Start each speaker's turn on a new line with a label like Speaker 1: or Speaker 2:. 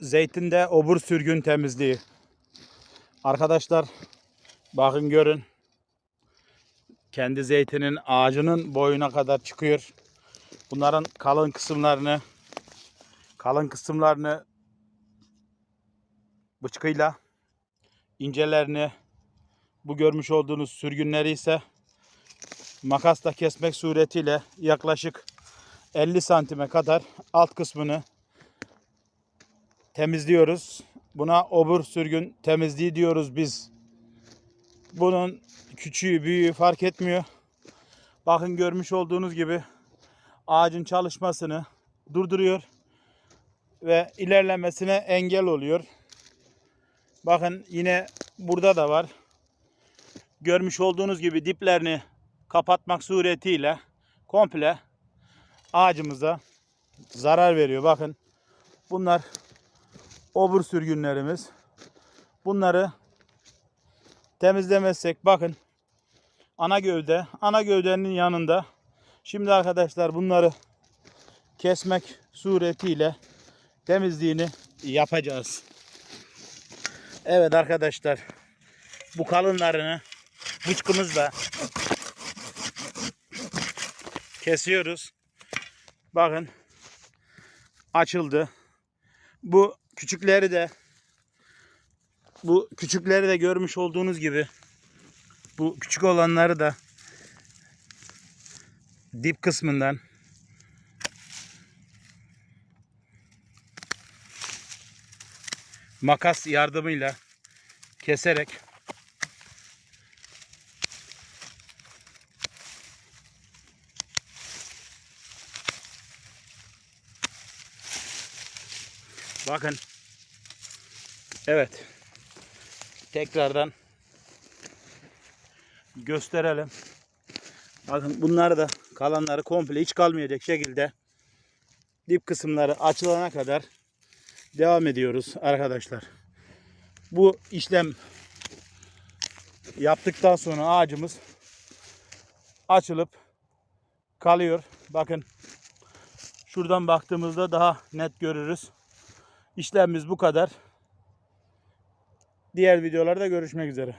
Speaker 1: zeytinde obur sürgün temizliği. Arkadaşlar bakın görün. Kendi zeytinin ağacının boyuna kadar çıkıyor. Bunların kalın kısımlarını kalın kısımlarını bıçkıyla incelerini bu görmüş olduğunuz sürgünleri ise makasla kesmek suretiyle yaklaşık 50 santime kadar alt kısmını temizliyoruz. Buna obur sürgün temizliği diyoruz biz. Bunun küçüğü büyüğü fark etmiyor. Bakın görmüş olduğunuz gibi ağacın çalışmasını durduruyor ve ilerlemesine engel oluyor. Bakın yine burada da var. Görmüş olduğunuz gibi diplerini kapatmak suretiyle komple ağacımıza zarar veriyor. Bakın bunlar obur sürgünlerimiz. Bunları temizlemezsek bakın ana gövde, ana gövdenin yanında şimdi arkadaşlar bunları kesmek suretiyle temizliğini yapacağız. Evet arkadaşlar bu kalınlarını bıçkımızla kesiyoruz. Bakın açıldı. Bu küçükleri de bu küçükleri de görmüş olduğunuz gibi bu küçük olanları da dip kısmından makas yardımıyla keserek Bakın. Evet. Tekrardan gösterelim. Bakın bunları da kalanları komple hiç kalmayacak şekilde dip kısımları açılana kadar devam ediyoruz arkadaşlar. Bu işlem yaptıktan sonra ağacımız açılıp kalıyor. Bakın şuradan baktığımızda daha net görürüz. İşlemimiz bu kadar. Diğer videolarda görüşmek üzere.